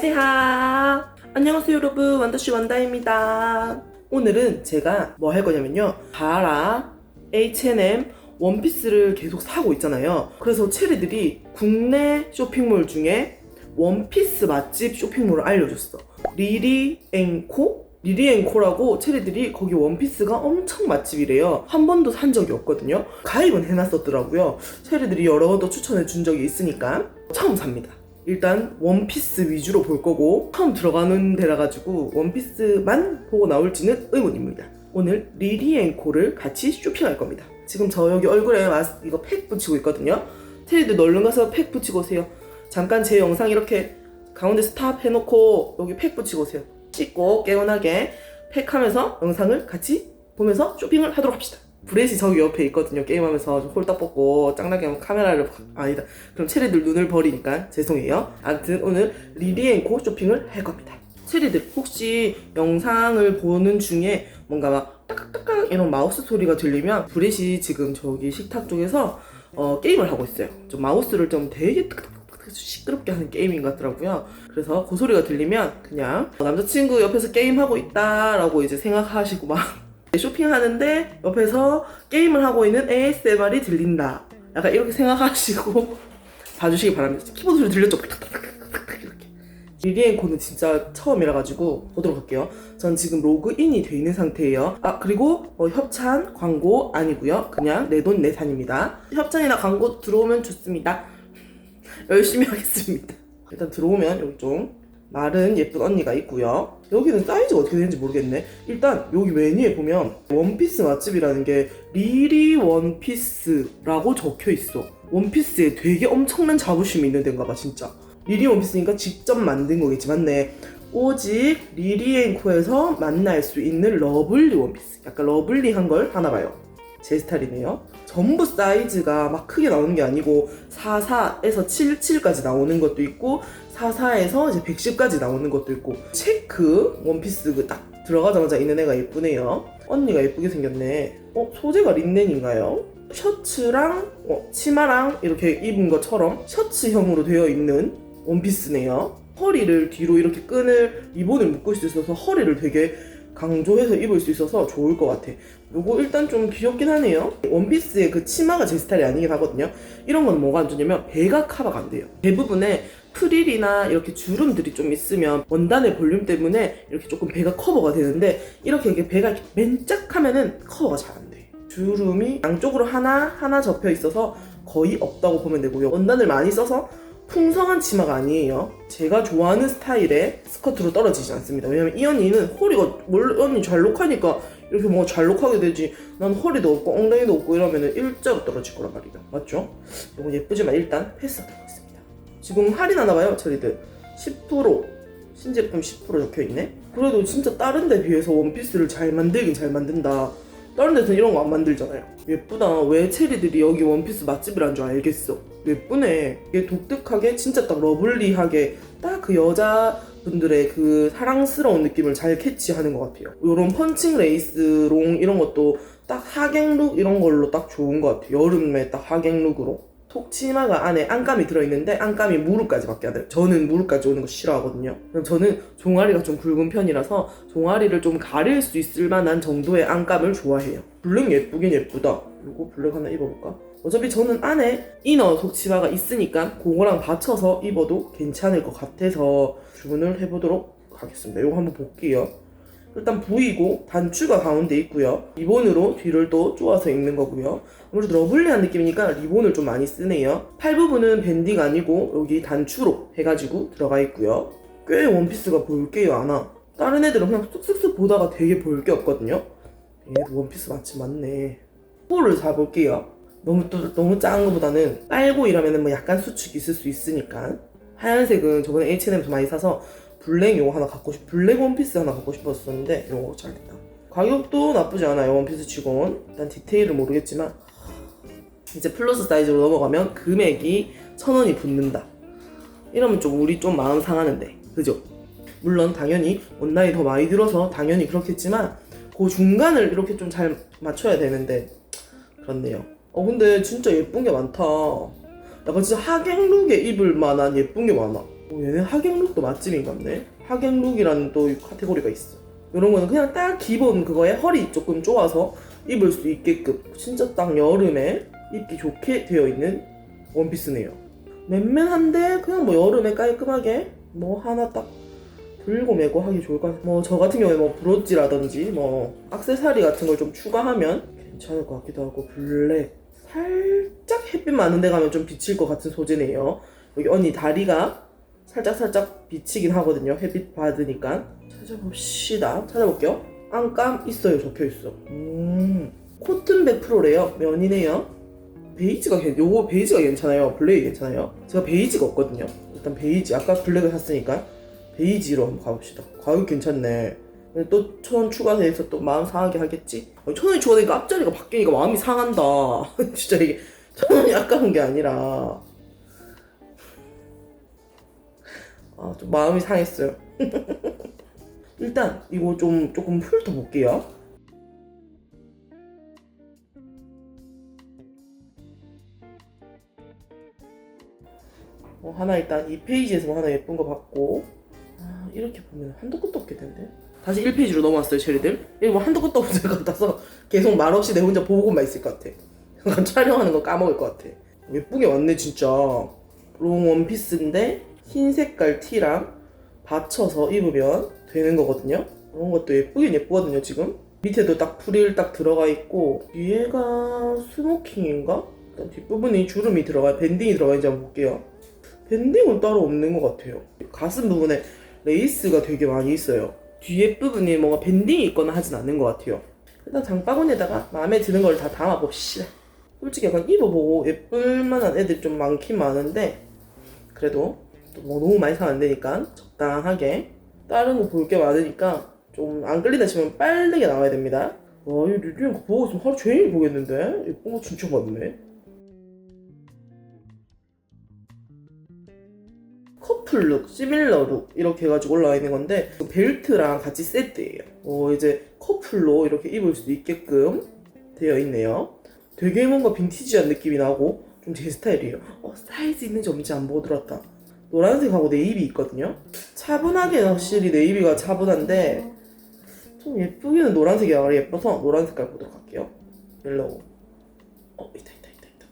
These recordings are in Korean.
세하. 안녕하세요 여러분. 완다씨 완다입니다. 오늘은 제가 뭐 할 거냐면요. 바라 H&M 원피스를 계속 사고 있잖아요. 그래서 체리들이 국내 쇼핑몰 중에 원피스 맛집 쇼핑몰을 알려줬어. 리리 앵코? 리리앵코라고 체리들이 거기 원피스가 엄청 맛집이래요 한 번도 산 적이 없거든요 가입은 해놨었더라고요 체리들이 여러 번 더 추천해 준 적이 있으니까 처음 삽니다 일단 원피스 위주로 볼 거고 처음 들어가는 데라 가지고 원피스만 보고 나올지는 의문입니다. 오늘 리리앤코를 같이 쇼핑할 겁니다. 지금 저 여기 얼굴에 마스 이거 팩 붙이고 있거든요. 테리들 얼른 가서 팩 붙이고 오세요. 잠깐 제 영상 이렇게 가운데 스탑 해놓고 여기 팩 붙이고 오세요. 씻고 개운하게 팩하면서 영상을 같이 보면서 쇼핑을 하도록 합시다. 브렛이 저기 옆에 있거든요. 게임하면서 좀 홀딱 벗고 짱나게 하면 카메라를 확- 아니다. 그럼 체리들 눈을 버리니까 죄송해요. 아무튼 오늘 리리앤코 쇼핑을 할 겁니다. 체리들 혹시 영상을 보는 중에 뭔가 막 따깍따깍 이런 마우스 소리가 들리면 브렛이 지금 저기 식탁 쪽에서 어, 게임을 하고 있어요. 좀 마우스를 좀 되게 따깍따깍 시끄럽게 하는 게임인 것 같더라고요. 그래서 그 소리가 들리면 그냥 남자친구 옆에서 게임하고 있다라고 이제 생각하시고 막 쇼핑하는데 옆에서 게임을 하고 있는 ASMR이 들린다. 약간 이렇게 생각하시고 봐주시기 바랍니다. 키보드 소리 들렸죠? 이렇게. 리리앤코는 진짜 처음이라 가지고 보도록 할게요. 전 지금 로그인이 돼 있는 상태예요. 아 그리고 어, 협찬 광고 아니고요. 그냥 내 돈 내산입니다. 협찬이나 광고 들어오면 좋습니다. 열심히 하겠습니다. 일단 들어오면 여기 좀 마른 예쁜 언니가 있고요. 여기는 사이즈가 어떻게 되는지 모르겠네. 일단 여기 메뉴에 보면 원피스 맛집이라는 게 리리 원피스라고 적혀 있어. 원피스에 되게 엄청난 자부심이 있는 데인가 봐 진짜. 리리 원피스니까 직접 만든 거겠지 맞네. 오직 리리앤코에서 만날 수 있는 러블리 원피스. 약간 러블리한 걸 하나 봐요. 제 스타일이네요. 전부 사이즈가 막 크게 나오는 게 아니고 44에서 77까지 나오는 것도 있고 44에서 이제 110까지 나오는 것도 있고 체크 원피스 그 딱 들어가자마자 있는 애가 예쁘네요. 언니가 예쁘게 생겼네. 어 소재가 린넨인가요? 셔츠랑 어, 치마랑 이렇게 입은 것처럼 셔츠형으로 되어 있는 원피스네요. 허리를 뒤로 이렇게 끈을 리본을 묶을 수 있어서 허리를 되게 강조해서 입을 수 있어서 좋을 것 같아. 요거 일단 좀 귀엽긴 하네요. 원피스의 그 치마가 제 스타일이 아니긴 하거든요. 이런 건 뭐가 안 좋냐면 배가 커버가 안 돼요. 대부분의 프릴이나 이렇게 주름들이 좀 있으면 원단의 볼륨 때문에 이렇게 조금 배가 커버가 되는데 이렇게 이렇게 배가 이렇게 맨짝하면은 커버가 잘 안 돼. 주름이 양쪽으로 하나 하나 접혀 있어서 거의 없다고 보면 되고요. 원단을 많이 써서 풍성한 치마가 아니에요. 제가 좋아하는 스타일의 스커트로 떨어지지 않습니다. 왜냐면 이 언니는 허리가 원래 언니 잘록하니까 이렇게 뭔가 잘록하게 되지. 난 허리도 없고 엉덩이도 없고 이러면은 일자로 떨어질 거란 말이야. 맞죠? 너무 예쁘지만 일단 패스하도록 하겠습니다. 지금 할인 하나 봐요, 저희들. 10% 신제품 10% 적혀 있네. 그래도 진짜 다른 데 비해서 원피스를 잘 만들긴 잘 만든다. 다른 데서는 이런 거 안 만들잖아요. 예쁘다. 왜 체리들이 여기 원피스 맛집이란 줄 알겠어. 예쁘네. 이게 독특하게 진짜 딱 러블리하게 딱 그 여자분들의 그 사랑스러운 느낌을 잘 캐치하는 것 같아요. 이런 펀칭 레이스 롱 이런 것도 딱 하객룩 이런 걸로 딱 좋은 것 같아요. 여름에 딱 하객룩으로. 톡 치마가 안에 안감이 들어있는데 안감이 무릎까지 밖에 안 돼요. 저는 무릎까지 오는 거 싫어하거든요. 저는 종아리가 좀 굵은 편이라서 종아리를 좀 가릴 수 있을 만한 정도의 안감을 좋아해요. 블랙 예쁘긴 예쁘다. 이거 블랙 하나 입어볼까? 어차피 저는 안에 이너 속치마가 있으니까 그거랑 받쳐서 입어도 괜찮을 것 같아서 주문을 해보도록 하겠습니다. 이거 한번 볼게요. 일단 V고 단추가 가운데 있고요. 리본으로 뒤를 또 쪼아서 입는 거고요. 아무래도 러블리한 느낌이니까 리본을 좀 많이 쓰네요. 팔 부분은 밴딩 아니고 여기 단추로 해가지고 들어가 있고요. 꽤 원피스가 볼게요, 아나. 다른 애들은 그냥 쑥쑥쑥 보다가 되게 볼 게 없거든요. 얘도 원피스 마침 맞네. 코를 사볼게요. 너무 또 너무 작은 것보다는 빨고 이러면은 뭐 약간 수축이 있을 수 있으니까 하얀색은 저번에 H&M에서 많이 사서 블랙 요거 하나 갖고 싶 블랙 원피스 하나 갖고 싶었었는데 요거 잘 됐다. 가격도 나쁘지 않아요 원피스 치곤 일단 디테일을 모르겠지만 이제 플러스 사이즈로 넘어가면 금액이 천 원이 붙는다. 이러면 좀 우리 좀 마음 상하는데 그죠? 물론 당연히 원단이 더 많이 들어서 당연히 그렇겠지만 그 중간을 이렇게 좀 잘 맞춰야 되는데 그렇네요. 어 근데 진짜 예쁜 게 많다. 약간 진짜 하객룩에 입을 만한 예쁜 게 많아. 어, 얘는 하객룩도 맛집인가 보네. 하객룩이라는 또 카테고리가 있어. 이런 거는 그냥 딱 기본 그거에 허리 조금 쪼아서 입을 수 있게끔 진짜 딱 여름에 입기 좋게 되어 있는 원피스네요. 맨맨한데 그냥 뭐 여름에 깔끔하게 뭐 하나 딱 들고 메고 하기 좋을 것 같아요. 뭐저 같은 경우에 뭐 브로치라든지 뭐 악세사리 같은 걸 좀 추가하면 괜찮을 것 같기도 하고 블랙 살짝 햇빛 많은 데 가면 좀 비칠 것 같은 소재네요. 여기 언니 다리가 살짝 살짝 비치긴 하거든요. 햇빛 받으니까 찾아봅시다. 찾아볼게요. 안감 있어요. 적혀 있어. 음 코튼 100%래요. 면이네요. 베이지가 괜 요거 베이지가 괜찮아요. 블랙이 괜찮아요. 제가 베이지가 없거든요. 일단 베이지 아까 블랙을 샀으니까 베이지로 한번 가봅시다. 가격 괜찮네. 근데 또 천 원 추가돼서 또 마음 상하게 하겠지? 천 원이 추가되니까 앞자리가 바뀌니까 마음이 상한다. 진짜 이게 천 원이 아까운 게 아니라 아 좀 마음이 상했어요. 일단 이거 좀 조금 훑어 볼게요. 뭐 하나 일단 이 페이지에서 뭐 하나 예쁜 거 봤고 아 이렇게 보면 한도 끝도 없게 된대 다시 1페이지로 넘어왔어요 체리들. 이거 뭐 한도 끝도 없을 것 같아서 계속 말없이 내 혼자 보고만 있을 것 같아. 약간 촬영하는 거 까먹을 것 같아. 예쁘게 왔네 진짜. 롱 원피스인데 흰 색깔 티랑 받쳐서 입으면 되는 거거든요 이런 것도 예쁘긴 예쁘거든요 지금 밑에도 딱 프릴 딱 들어가 있고 뒤에가 스모킹인가? 일단 뒷부분이 주름이 들어가 밴딩이 들어가 있는지 한번 볼게요 밴딩은 따로 없는 것 같아요. 가슴 부분에 레이스가 되게 많이 있어요. 뒤에 부분이 뭔가 밴딩이 있거나 하진 않는 것 같아요. 일단 장바구니에다가 마음에 드는 걸 다 담아봅시다. 솔직히 약간 입어보고 예쁠 만한 애들 좀 많긴 많은데 그래도 또 뭐 너무 많이 사면 안 되니까 적당하게 다른 거 볼 게 많으니까 좀 안 끌리다 싶으면 빠르게 나와야 됩니다. 와, 이거 보고 있으면 하루 종일 보겠는데? 예쁜 거 진짜 많네. 커플룩, 시밀러룩 이렇게 해가지고 올라와 있는 건데 그 벨트랑 같이 세트예요. 어 이제 커플로 이렇게 입을 수 있게끔 되어 있네요. 되게 뭔가 빈티지한 느낌이 나고 좀 제 스타일이에요. 어 사이즈 있는지 없는지 안 보고 들었다. 노란색하고 네이비 있거든요. 차분하게 확실히 네이비가 차분한데 좀 예쁘기는 노란색이 아무리 예뻐서 노란 색깔 보도록 할게요. 옐로우. 어 있다 있다 있다 있다.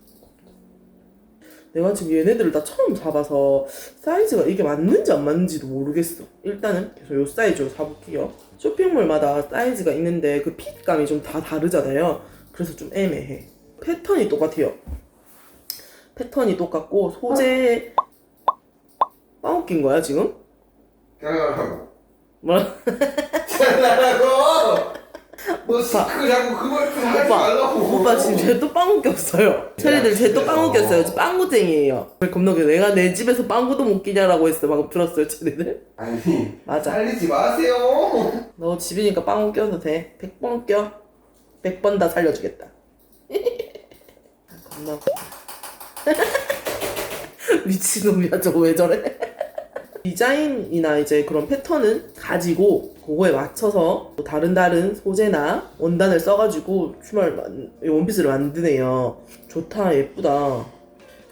내가 지금 얘네들을 다 처음 사봐서 사이즈가 이게 맞는지 안 맞는지도 모르겠어. 일단은 계속 요 사이즈로 사볼게요. 쇼핑몰마다 사이즈가 있는데 그 핏감이 좀 다 다르잖아요. 그래서 좀 애매해. 패턴이 똑같아요. 패턴이 똑같고 소재 빵 웃긴 거야 지금? 잘라라고. 뭐라? 잘라라고. 너 시크 자꾸 그걸 좀 하지 말라고. 오빠 지금 쟤 또 빵 웃겼어요. 체리들 쟤 또 빵 웃겼어요. 저 빵구쟁이에요. 겁나 웃겨. 내가 내 집에서 빵구도 못 끼냐라고 했어. 방금 들었어요, 체리들? 아니. 맞아. 살리지 마세요. 너 집이니까 빵 웃겨도 돼. 100번 웃겨. 100번 다 살려주겠다. 아, 겁나. 미친놈이야, 저거 왜 저래? 디자인이나 이제 그런 패턴은 가지고 그거에 맞춰서 또 다른 다른 소재나 원단을 써가지고 이 원피스를 만드네요. 좋다, 예쁘다.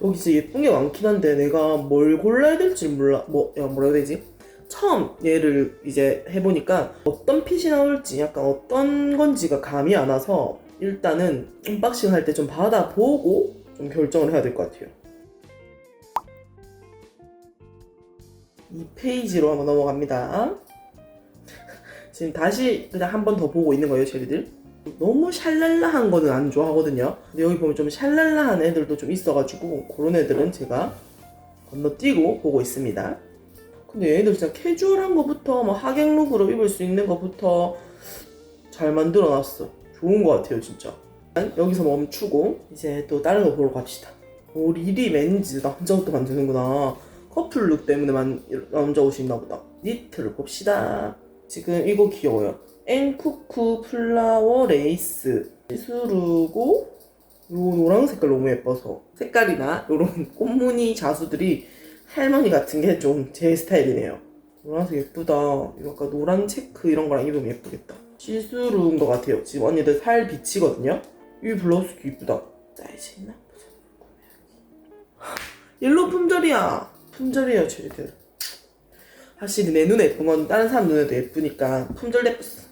여기 진짜 예쁜 게 많긴 한데 내가 뭘 골라야 될지 몰라. 뭐, 야, 뭐라 해야 되지? 처음 얘를 이제 해보니까 어떤 핏이 나올지 약간 어떤 건지가 감이 안 와서 일단은 언박싱 할 때 좀 받아보고 좀 결정을 해야 될 것 같아요. 이 페이지로 한번 넘어갑니다. 지금 다시 그냥 한 번 더 보고 있는 거예요, 젤리들. 너무 샬랄라한 거는 안 좋아하거든요. 근데 여기 보면 좀 샬랄라한 애들도 좀 있어가지고 그런 애들은 제가 건너뛰고 보고 있습니다. 근데 얘네들 진짜 캐주얼한 거부터 뭐 하객룩으로 입을 수 있는 거부터 잘 만들어놨어. 좋은 거 같아요, 진짜. 여기서 멈추고 이제 또 다른 거 보러 갑시다. 오 리리 맨즈 남자 옷도 만드는구나. 커플룩 때문에 만, 남자 옷이 있나 보다. 니트를 봅시다. 지금 이거 귀여워요. 앵쿠쿠 플라워 레이스 시스루고 요 노란 색깔 너무 예뻐서 색깔이나 요런 꽃무늬 자수들이 할머니 같은 게 좀 제 스타일이네요. 노란색 예쁘다. 이거 아까 노란 체크 이런 거랑 입으면 예쁘겠다. 시스루인 것 같아요. 지금 언니들 살 비치거든요. 이 블라우스도 이쁘다. 사이즈 있나? 보자. 옐로우 품절이야. 품절이에요, 쟤들. 확실히 내 눈에 예쁜 건 다른 사람 눈에도 예쁘니까 품절됐어.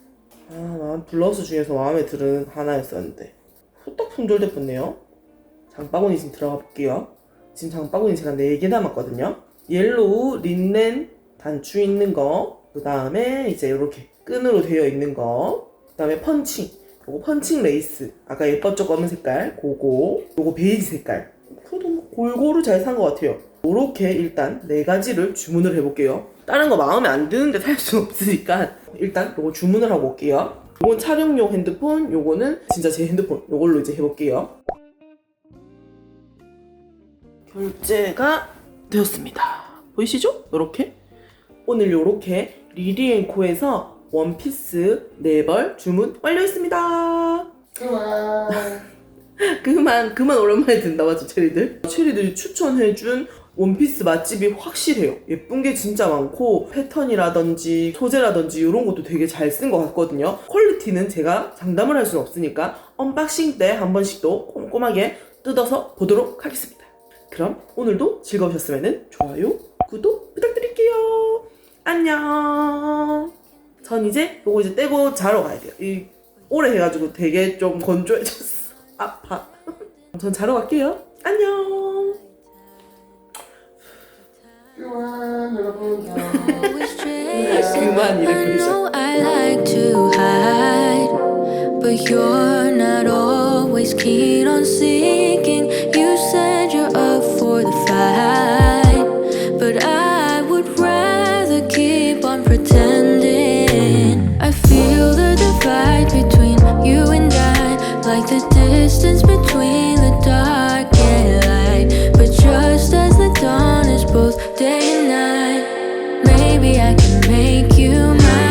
아, 난 블라우스 중에서 마음에 드는 하나였었는데 후딱 품절됐었네요. 장바구니 지금 들어가 볼게요. 지금 장바구니 제가 4개 남았거든요. 옐로우 린넨 단추 있는 거, 그 다음에 이제 이렇게 끈으로 되어 있는 거, 그 다음에 펀칭, 요거 펀칭 레이스, 아까 예뻤죠 검은 색깔, 그거, 요거 베이지 색깔. 그래도 뭐 골고루 잘 산 것 같아요. 요렇게 일단 네 가지를 주문을 해볼게요. 다른 거 마음에 안 드는데 살수 없으니까 일단 요거 주문을 하고 올게요. 요건 촬영용 핸드폰, 요거는 진짜 제 핸드폰, 요걸로 이제 해볼게요. 결제가 되었습니다. 보이시죠? 요렇게 오늘 요렇게 리리앤코에서 원피스 4벌 주문 완료했습니다. 그만. 그만 그만 오랜만에 든다 맞죠 체리들? 체리들이 추천해준 원피스 맛집이 확실해요. 예쁜 게 진짜 많고 패턴이라든지 소재라든지 이런 것도 되게 잘 쓴 것 같거든요. 퀄리티는 제가 장담을 할 수는 없으니까 언박싱 때 한 번씩 또 꼼꼼하게 뜯어서 보도록 하겠습니다. 그럼 오늘도 즐거우셨으면 좋아요 구독 부탁드릴게요. 안녕! 전 이제 요거 이제 떼고 자러 가야 돼요. 이 오래 해가지고 되게 좀 건조해졌어. 아파. 전 자러 갈게요. 안녕. 그만 여러분. always chasing. 그만 I 이렇게 know I like to hide, but you're not always keen on seeking.